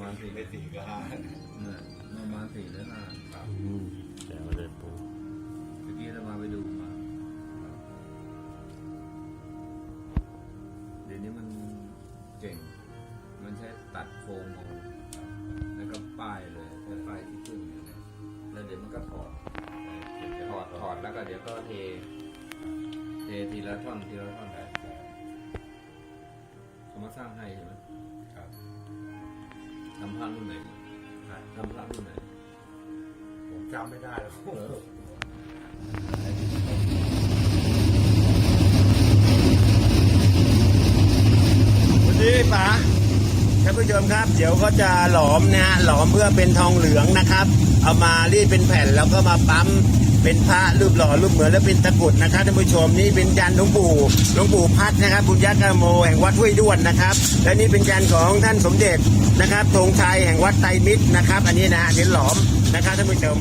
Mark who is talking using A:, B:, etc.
A: มาณสี่
B: ไม่สี่ก็ห้า
A: เนี่ยประมาณสี่หรือห้า
C: อืมแต่ว่าเลยปู
A: เมื่อกี้เรามาไปดูมาเดี๋ยวนี้มันเก่ง มันใช้ตัดโครงเอาแล้วก็ป้ายเลยใช้ป้ายที่ขึ้นอยู่เนี่ยแล้วเดี๋ยวมันก็ถอดถอดถอดแล้วก็เดี๋ยวก็เท เททีละท่อนทีละท่อนเขามาสร้างให้ใช่ไหม พระรุ่นไหนทำพระรุ่นไหน
B: ผมจำไม่ได้แล้ว
A: เออ
C: วันนี้ป๋าท่านผู้ชมครับ เดี๋ยวก็จะหลอมนะฮะหลอมเพื่อเป็นทองเหลืองนะครับ เอามารีดเป็นแผ่นแล้วก็มาปั๊ม เป็นพระรูปหล่อรูปเหมือนและเป็นตะกุดนะครับท่านผู้ชมนี่เป็นยันหลวงปู่หลวงปู่พัดนะครับบุญยักษ์โมแห่งวัดห้วยด้วนนะครับ และนี่เป็นยันของท่านสมเด็จนะครับธงชัยแห่งวัดไตรมิตรนะครับ อันนี้นะฮะเด่นหลอมนะครับท่านผู้ชม